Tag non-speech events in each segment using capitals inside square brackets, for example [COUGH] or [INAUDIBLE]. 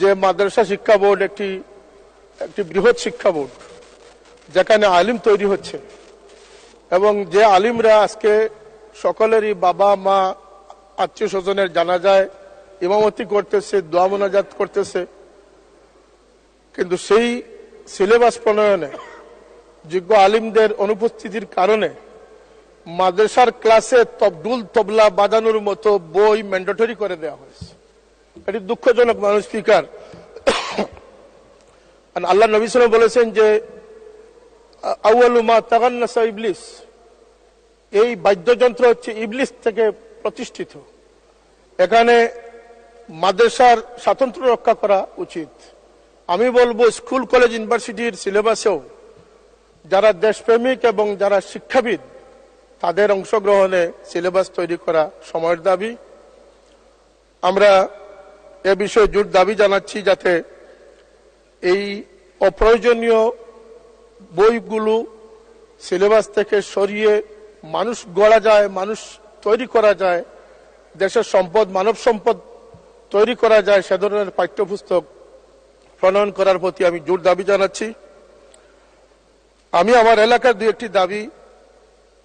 যে মাদ্রাসা শিক্ষা বোর্ড একটি একটি বৃহৎ শিক্ষা বোর্ড, যেখানে আলিম তৈরি হচ্ছে। এবং যে আলিমরা আজকে সকলেরই বাবা, মা, আত্মীয় স্বজনের জানা যায় ইমামতি করতেছে, দোয়া মোনাজাত করতেছে। কিন্তু সেই সিলেবাস প্রণয়নে যোগ্য আলিমদের অনুপস্থিতির কারণে মাদ্রাসার ক্লাসে তবদুল তবলা বাজানোর মতো বই ম্যান্ডেটরি করে দেওয়া হয়েছে। এটি দুঃখজনক মানুষ স্পিকার [COUGHS] আল্লাহ নবী সাল্লাম বলেছেন যে ইবলিস। এই বাদ্যযন্ত্র হচ্ছে ইবলিস থেকে প্রতিষ্ঠিত। এখানে মাদ্রাসার স্বাতন্ত্র রক্ষা করা উচিত। আমি বলব স্কুল, কলেজ, ইউনিভার্সিটির সিলেবাসেও যারা দেশপ্রেমিক এবং যারা শিক্ষাবিদ, তাদের অংশগ্রহণে সিলেবাস তৈরি করা সময়ের দাবি। আমরা এ বিষয়ে জোর দাবি জানাচ্ছি যাতে এই অপ্রয়োজনীয় বইগুলো সিলেবাস থেকে সরিয়ে মানুষ গড়া যায়, মানুষ তৈরি করা যায়, দেশের সম্পদ, মানব সম্পদ তৈরি করা যায়, সে ধরনের পাঠ্যপুস্তক প্রণয়ন করার প্রতি আমি জোর দাবি জানাচ্ছি। আমি আমার এলাকার দু একটি দাবি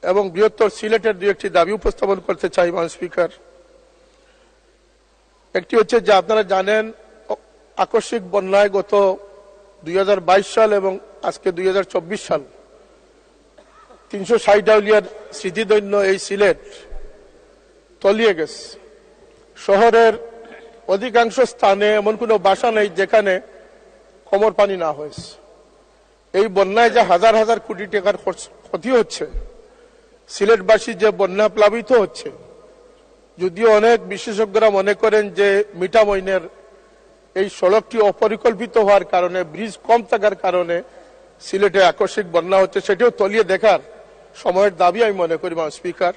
এবং বৃহত্তর সিলেটের দু একটি দাবি উপস্থাপন করতে চাই মান স্পিকার। একটি হচ্ছে যে আপনারা জানেন, আকস্মিক বন্যায় গত দুই হাজার বাইশ সাল এবং আজকে দুই হাজার চব্বিশ সাল। তিনশো ষাট আউলিয়ার স্মৃতিদৈন্য এই সিলেট তলিয়ে গেছে। শহরের অধিকাংশ স্থানে এমন কোনো বাসা নেই যেখানে কোমর পানি না হয়েছে। এই বন্যায় যে হাজার হাজার কোটি টাকার ক্ষতি হচ্ছে, সিলেটবাসী যে বন্যা প্লাবিত হচ্ছে যদিও অনেক বিশেষজ্ঞরা মনে করেন যে মিঠামইনের এই সড়কটি অপরিকল্পিত হওয়ার কারণে, ব্রিজ কম থাকার কারণে সিলেটে আকস্মিক বন্যা হচ্ছে, সেটিও তলিয়ে দেখার সময়ের দাবি আমি মনে করি স্পিকার।